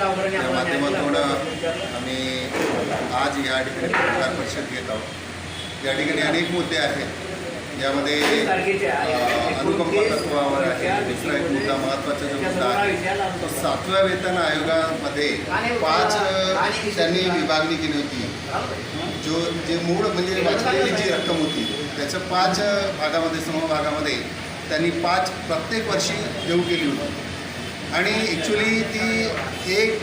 या माध्यमातून आम्ही आज या ठिकाणी पत्रकार परिषद घेत आहोत. या ठिकाणी अनेक मुद्दे आहेत. यामध्ये अनुकंपा तत्वावर आहे. दुसरा एक मुद्दा महत्त्वाचा जो मुद्दा आहे तो सातव्या वेतन आयोगामध्ये पाच त्यांनी विभागणी केली होती. जो जे मूळ म्हणजे वाचलेली जी रक्कम होती त्याचं पाच भागामध्ये समभागामध्ये त्यांनी पाच प्रत्येक वर्षी देऊ केली होती. आणि ॲक्च्युली ती एक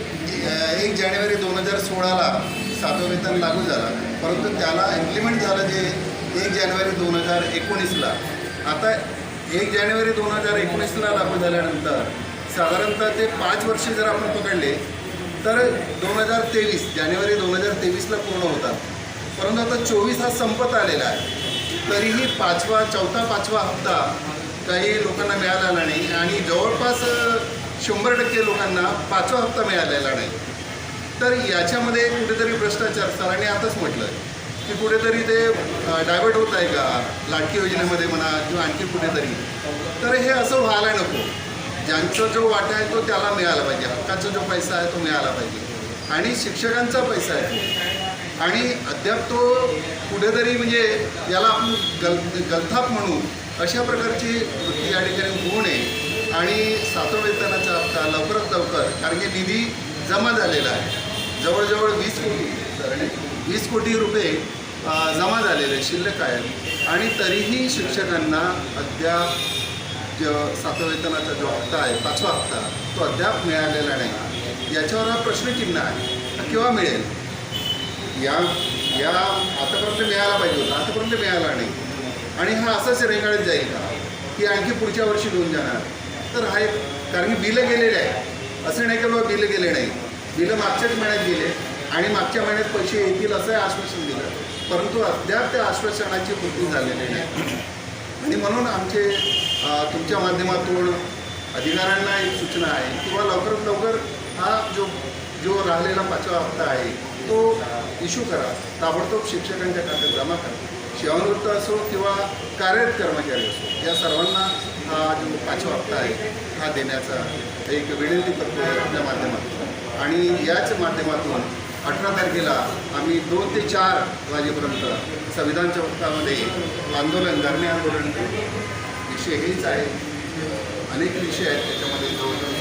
एक जानेवारी दोन हजार सोळाला सातवं वेतन लागू झाला. परंतु त्याला इम्प्लिमेंट झालं जे एक जानेवारी दोन हजार एकोणीसला. आता एक जानेवारी दोन हजार एकोणीसला लागू झाल्यानंतर साधारणतः ते पाच वर्षे जर आपण पकडले तर दोन हजार तेवीस जानेवारी दोन हजार तेवीसला पूर्ण होतात. परंतु आता चोवीस हा संपत आलेला आहे. तरीही पाचवा चौथा पाचवा हप्ता काही लोकांना मिळाला नाही. आणि जवळपास शंभर टक्के लोकांना पाचवा हप्ता मिळालेला नाही. तर याच्यामध्ये कुठेतरी भ्रष्टाचार सरांनी आताच म्हटलं की कुठेतरी ते डायव्हर्ट होत आहे का? लाटकी योजनेमध्ये म्हणा किंवा आणखी कुठेतरी. तर हे असं व्हायला नको. ज्यांचा जो वाटा आहे तो त्याला मिळाला पाहिजे. हक्काचा जो पैसा आहे तो मिळाला पाहिजे. आणि शिक्षकांचा पैसा आहे. आणि अद्याप तो कुठेतरी म्हणजे याला आपण गल गलथाप म्हणू अशा प्रकारची वृत्ती या ठिकाणी होऊ नये. आणि सातव वेतनाचा हप्ता लवकरात लवकर कारण की निधी जमा झालेला आहे. जवळजवळ वीस कोटी वीस कोटी रुपये जमा झालेले शिल्लक आहेत आणि तरीही शिक्षकांना अद्याप ज वेतनाचा जो हप्ता आहे पाचवा हप्ता तो अद्याप मिळालेला नाही. याच्यावर हा प्रश्नचिन्ह आहे किंवा केव्हा मिळेल. या या आतापर्यंत मिळाला पाहिजे होता आतापर्यंत मिळाला नाही. आणि हा असाच रेंगाळत जाईल का? की आणखी पुढच्या वर्षी घेऊन जाणार. तर आहेत कारण की बिलं गेलेले आहे असं नाही की बाबा बिलं गेले नाही. बिलं मागच्याच महिन्यात गेले आणि मागच्या महिन्यात पैसे येतील असं आश्वासन दिलं. परंतु अद्याप त्या आश्वासनाची पूर्ती झालेली नाही. आणि म्हणून आमचे तुमच्या माध्यमातून अधिकाऱ्यांना एक सूचना आहे किंवा लवकरात लवकर हा जो जो राहिलेला पाचवा हप्ता आहे तो इश्यू करा. ताबडतोब शिक्षकांच्या खात्यात जमा करा. सेवानिवृत्त असो किंवा कार्यरत कर्मचारी असो या सर्वांना हा जो पाचवा हप्ता आहे हा देण्याचा एक विनंती करतो आपल्या माध्यमातून. आणि याच माध्यमातून अठरा तारखेला आम्ही दोन ते चार वाजेपर्यंत संविधान चौकामध्ये आंदोलन धरणे आंदोलन विषय हेच आहे. अनेक विषय आहेत त्याच्यामध्ये. जवळजवळ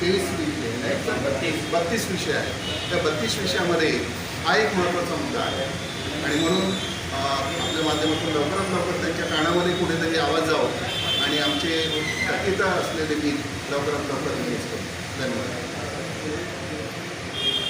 तेवीस विषय. नाही, बत्तीस. बत्तीस विषय आहेत. त्या बत्तीस विषयामध्ये हा एक महत्त्वाचा मुद्दा आहे. आणि म्हणून माध्यमातून लवकरात लवकर त्यांच्या कानामध्ये कुठेतरी आवाज जावं आणि आमचे टाकीता असलेले गीत लवकरात लवकर धन्यवाद.